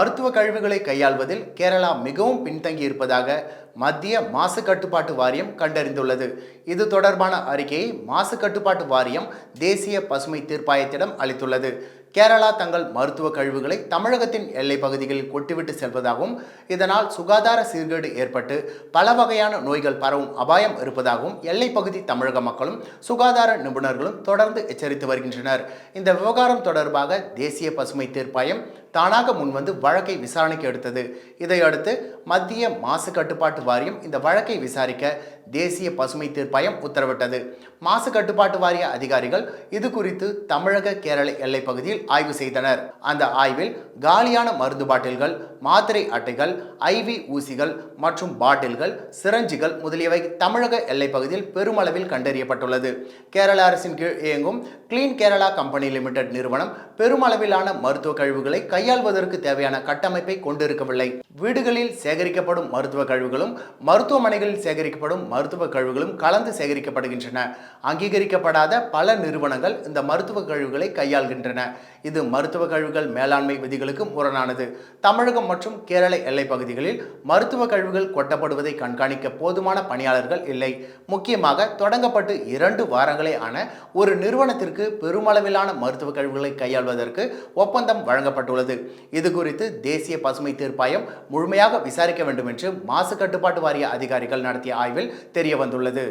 மருத்துவ கழிவுகளை கையாள்வதில் கேரளா மிகவும் பின்தங்கி இருப்பதாக மத்திய மாசு கட்டுப்பாட்டு வாரியம் கண்டறிந்துள்ளது. இது தொடர்பான அறிக்கையை மாசு கட்டுப்பாட்டு வாரியம் தேசிய பசுமை தீர்ப்பாயத்திடம் அளித்துள்ளது. கேரளா தங்கள் மருத்துவ கழிவுகளை தமிழகத்தின் எல்லை பகுதிகளில் கொட்டிவிட்டு செல்வதாகவும் இதனால் சுகாதார சீர்கேடு ஏற்பட்டு பல வகையான நோய்கள் பரவும் அபாயம் இருப்பதாகவும் எல்லை பகுதி தமிழக மக்களும் சுகாதார நிபுணர்களும் தொடர்ந்து எச்சரித்து வருகின்றனர். இந்த விவகாரம் தொடர்பாக தேசிய பசுமை தீர்ப்பாயம் தானாக முன்வந்து வழக்கை விசாரணைக்கு எடுத்தது. இதையடுத்து மத்திய மாசு கட்டுப்பாட்டு வாரியம் இந்த வழக்கை விசாரிக்க தேசிய பசுமை தீர்ப்பாயம் உத்தரவிட்டது. மாசு கட்டுப்பாட்டு வாரிய அதிகாரிகள் இது குறித்து தமிழக கேரள எல்லை பகுதியில் ஆய்வு செய்தனர். அந்த ஆய்வில் காலியான மருந்து பாட்டில்கள் மாத்திரை அட்டைகள் ஐவி ஊசிகள் மற்றும் பாட்டில்கள் சிரஞ்சிகள் முதலியவை தமிழக எல்லை பகுதியில் பெருமளவில் கண்டறியப்பட்டுள்ளது. கேரள அரசின் கீழ் இயங்கும் கிளீன் கேரளா கம்பெனி லிமிடெட் நிறுவனம் பெருமளவிலான மருத்துவ கழிவுகளை கை கையாள்வதற்கு தேவையான கட்டமைப்பை கொண்டிருக்கவில்லை. வீடுகளில் சேகரிக்கப்படும் மருத்துவ கழிவுகளும் மருத்துவமனைகளில் சேகரிக்கப்படும் மருத்துவ கழிவுகளும் கலந்து சேகரிக்கப்படுகின்றன. அங்கீகரிக்கப்படாத பல நிறுவனங்கள் இந்த மருத்துவ கழிவுகளை கையாள்கின்றன. இது மருத்துவ கழிவுகள் மேலாண்மை விதிகளுக்கு முரணானது. தமிழகம் மற்றும் கேரள எல்லை பகுதிகளில் மருத்துவ கழிவுகள் கொட்டப்படுவதை கண்காணிக்க போதுமான பணியாளர்கள் இல்லை. முக்கியமாக தொடங்கப்பட்டு இரண்டு வாரங்களே ஆன ஒரு நிறுவனத்திற்கு பெருமளவிலான மருத்துவ கழிவுகளை கையாள்வதற்கு ஒப்பந்தம் வழங்கப்பட்டுள்ளது. இது குறித்து தேசிய பசுமை தீர்ப்பாயம் முழுமையாக விசாரிக்க வேண்டும் என்று மாசு கட்டுப்பாட்டு வாரிய அதிகாரிகள் நடத்திய ஆய்வில் தெரிய வந்துள்ளது